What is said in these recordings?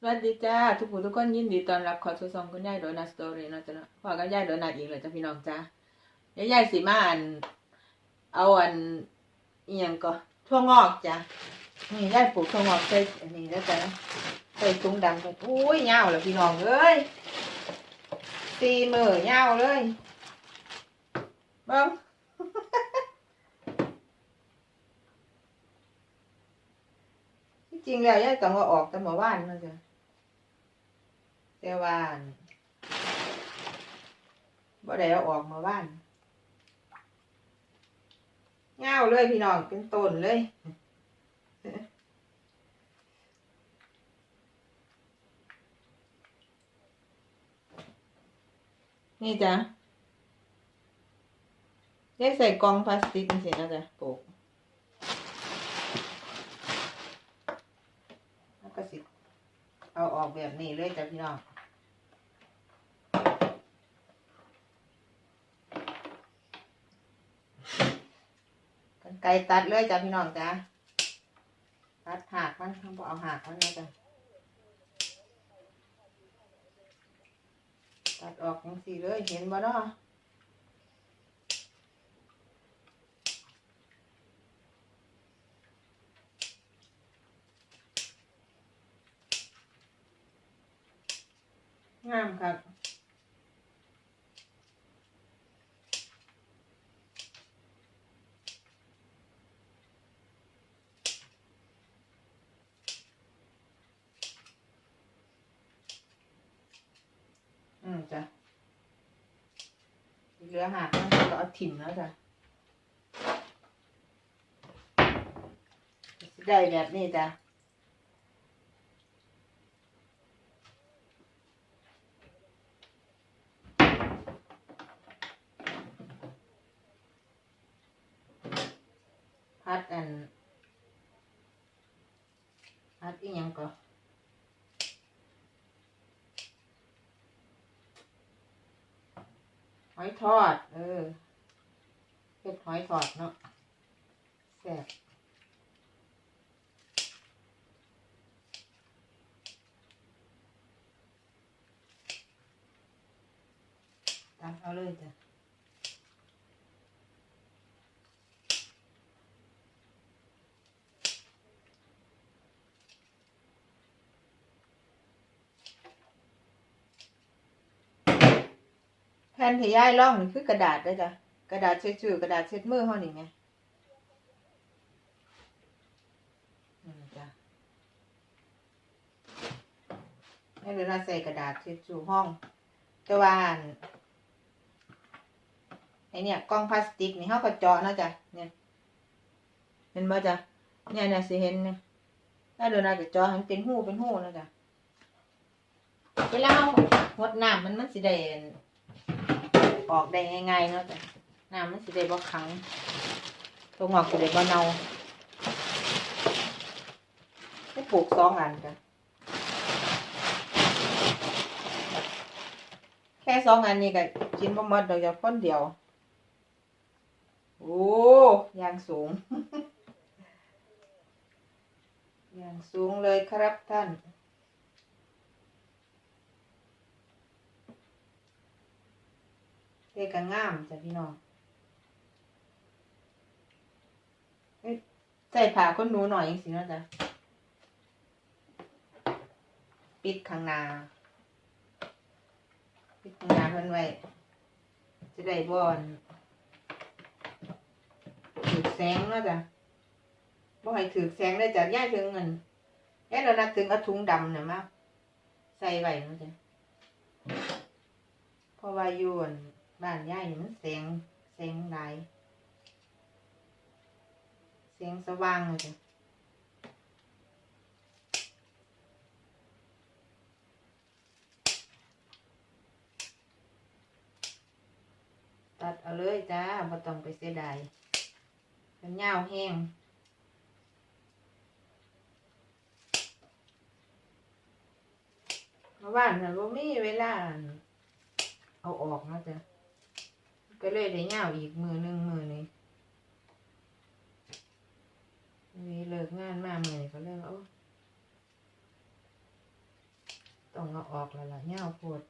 สวัสดีจ้าทุกผู้ทุกคนยินดีต้อนรับเขอสู่ซองคุณยายโดนัทสตอรี่นะจ้ะเนาะพอกับยายโดนัทอีกเลยจ้ะพี่น้องจ้ายายสิมาอัน เอาอันอีหยังก็ทั่วงอกจ้ะนี่ยายปลูกทั่วงอกใส่อันนี้แล้วจ้ะใส่ถุงดำไปอุ้ยยาเลยพี่น้องเอ้ยตีมือยาเลยบิ้งที่จริงแล้วยายต้องเอาออกแต่เมื่อวานนะจ้ะ แต่ว่าอั่นบ่ได้เอาออกมาบ้านเงาวเลยพี่น้องเป็นต้นเลยนี่จ้ะได้ใส่กล่องพลาสติกนี่สินะจ๊ะปลูกแล้วก็สิ เอาออกแบบนี้เลยจ้ะพี่น้อง ไกรตัดเลยจ้ะพี่น้องจ้ะตัดหากมันทำเอาหากมันนะจ้ะตัดออกจังสี่เลยเห็นบ่เนาะงามครับ จ้ะเหลือหากมันก็เอาถิ่มแล้วจ้ะได้แบบนี้จ้ะพัดอันพัดอีหยังก็ อยทอด เออเห็ดหอยทอดเนาะแซ่บตักเอาเลยจ้ะ แผ่นที่ย้ายร่องนี่คือกระดาษได้จ้ะกระดาษเช็ดชื่อกระดาษเช็ดมือเฮานี่ไงอืมจ้ะให้เวลาใส่กระดาษเช็ดชูห้องแต่ว่าอันไอเนี่ยกล่องพลาสติกนี่เฮาก็เจาะนะจ้ะเนี่ยเห็นบ่จ้ะเนี่ยเนี่ยสิเห็นเนี่ยถ้าเดี๋ยวเราจะเจาะให้มันเป็นหูเป็นหูนะจ้ะเวลาเราหดน้ำมันมันสิได้ ออกได้ง่ายๆเนาะจ้ะน้ำมันสิได้บ่ขังตัวงอกสิได้บ่เน่าได้ปลูกสองอันจ้ะแค่สองอันนี้ก็กินบ่หมดดอกจากคนเดียว โอ้ยางสูงย่างสูงเลยครับท่าน เด็กก็งามจ้ะพี่น้องใส่ผ้าคนหนูหน่อยอย่างสินะจ๊ะ ปิดข้างหน้า ปิดข้างหน้าเพิ่นไว้ จะได้บอนถือแสงเนาะจ๊ะบ่ให้ถือแสงได้จ้ะย่ายถึงเงินย่ายเรานักถึงเอาถุงดำเนี่ยมาใส่ไว้เนาะจ๊ะเพราะว่ายุ่น บ้านย่ายนี่มันแสงแสงหลายเสียงสว่างเลยจ้ะตัดเอาเลยจ้าบ่ต้องไปเสียดายมันยาแห้งเมื่อวานน่ะบ่มีเวลา เอาออกนะจ้ะ ก็เลยได้เงาอีกมือหนึ่งมือนี้มีเลิกงานมามื่อยก็เลยว่าโอ้เอาออกแล้วล่ะเงาโพด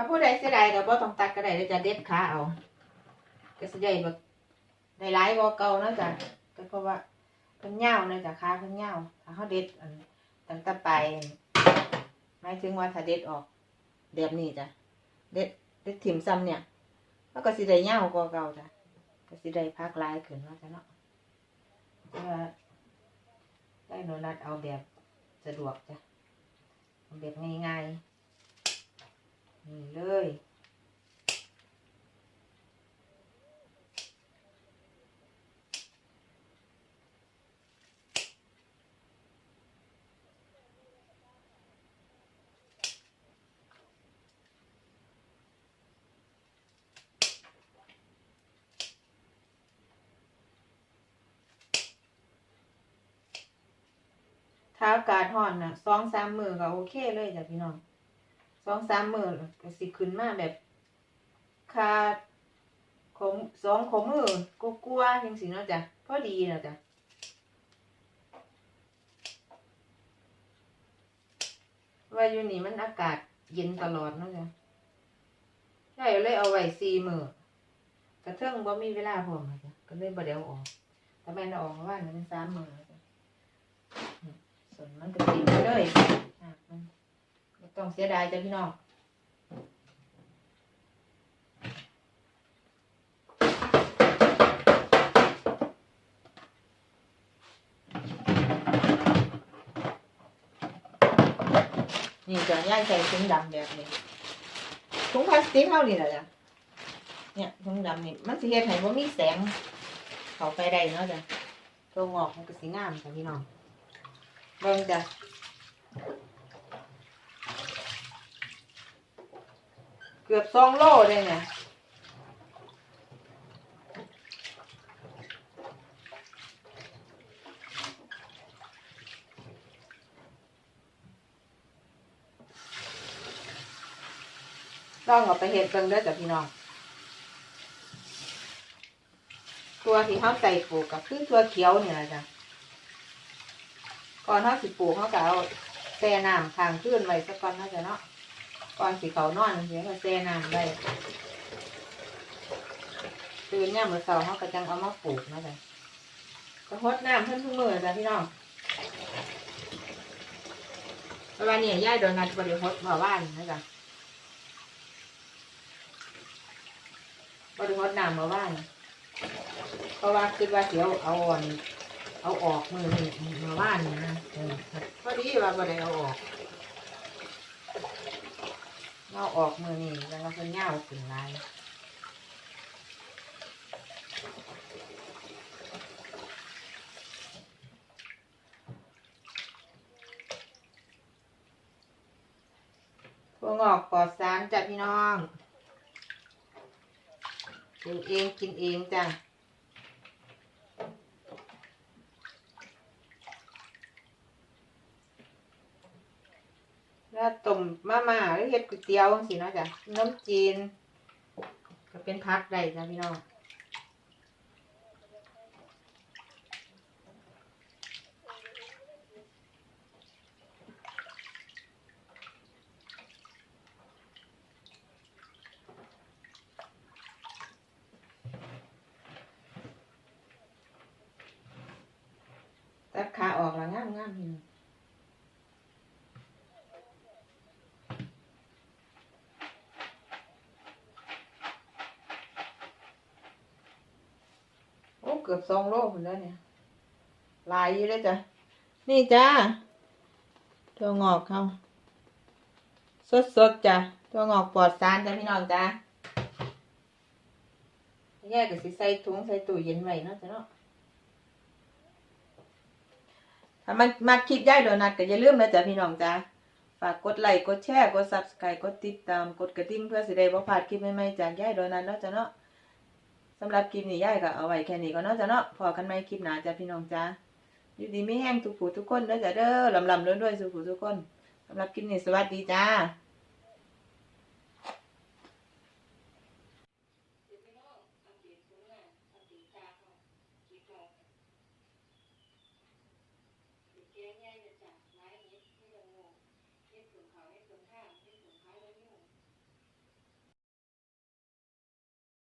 ถ้าผู้ใดเสียดายก็บ่ต้องตัดก็ได้เดี๋ยวจะเด็ดขาเอาก็สิได้แบบได้หลายบ่เก่านะจ้ะก็เพราะว่าเพิ่นยาวเนะจ้ะขาเพิ่นยาวถ้าเฮาเด็ดตั้งแต่ไปหมายถึงว่าถ้าเด็ดออกแบบนี้จ้ะเด็ดเด็ดถิ่มซ้ำเนี่ยมันก็สิได้ยาวกว่าเก่าจ้ะก็สิได้พักลายขึ้นเนาจ้ะเนาะแต่ว่าได้โนนัดเอาแบบสะดวกจ้ะแบบง่ายๆ นี่เลยถ้าอากาศร้อนน่ะสองสามมือก็โอเคเลยจ้ะพี่น้อง องสามหมือก็สิขึ้นมาแบบคาของสองของมือก็กลัวๆจังสิเนาะจ้ะพอดีเนาะจ้ะว่าอยู่นี่มันอากาศเย็นตลอดเนาะจ้ะใช่เลยเอาไว้สี่มือกระเทิงบ่มีเวลาพอมอะจ้ะก็เลยบ่ได้เอาออกแต่แม่นออกว่ามันสามมือแล้วจ้ะส่วนมันก็กินไปเลยอะมัน ไม่ต้องเสียดายจ้ะพี่น้องนี่จะย่ายใส่ถุงดำแบบนี้ถุงพลาสติกเท่านี้แหละจ้ะเนี่ยถุงดำนี่มันสิเฮ็ดให้บ่มีแสง เข้าไปได้เนาะจ้ะตัวงอกมันก็สิงามจ้ะพี่น้องเบิ่งจ้ะ กือบสองโลเลยเนี่ยลองเอาไปเห็ดเบิ่งเด้อจ้ะพี่น้อง ตัวที่เขาใส่ปลูกก็คือตัวเขียวเนี่ยแหละจ้ะ ก่อนเขาสิปลูกเขาก็เอาแช่น้ำค้างคืนไว้สักก่อนนะจ้ะเนาะ ก่อนสิเขานอนเดี๋ยวเขาแช่น้ำไว้ตื่นเนี่ยามมื่อเช้าเขาก็จังเอามาปลูกนะจ้ะก็ฮดน้ำเพิ่นทุกมือจ้ะพี่น้องเพระว่าเนี่ยย่ายโดนัทบริฮดมาว่านนะจ๊ะบริฮดน้ำมาว่านเพราะว่าคิดว่าเดี๋ยวเอาอ่อนเอาออกมือนี่มาว่านนะเออพอดีว่าบ่ได้เอาออก เอาออกมือนี่แล้วก็เพิ่นย่าวขึ้นลายพวงอกปลอดสารจ้ะพี่น้องปลูกเองกินเองจ้ะ แล้วต้มมาม่าหรือเฮ็ดก๋วยเตี๋ยวจังซี่เนาะจ้ะน้ำจีน ก็เป็นพักได้จ้ะพี่น้องตัดขาออกแล้วงามๆพี่น้อง กือบสองโลพุ่นแล้วเนี่ยหลายอยู่เลยจ้ะ นี่จ้าตัวงอกเขาสดๆจ้ะตัวงอกปลอดสารจ้ะพี่น้องจ้าแยกก็สิใส่ถุงใส่ตู้เย็นไว้เนาะจ้ะเนาะถ้ามันมาคลิปย่ายโดนัทก็อย่าลืมนะจ๊ะพี่น้องจ้าฝากกดไลค์กดแชร์กด subscribe กดติดตามกดกระดิ่งเพื่อสิได้บ่พลาดคลิปใหม่ๆจากย่ายโดนัทเนาะจ้ะเนาะ สำหรับคลิปนี้ย่ายก็เอาไว้แค่นี้ก็นเนาะจ้ะเนาะพอกันไหมคลิปหน้าจ้ะพี่น้องจ้าอยู่ดีไม่แห้งทุกผู้ทุกคนเด้อจ้ะเด้อลำลำด้วยๆสุขผู้ทุกคนสำหรับคลิปนี้สวัสดีจ้า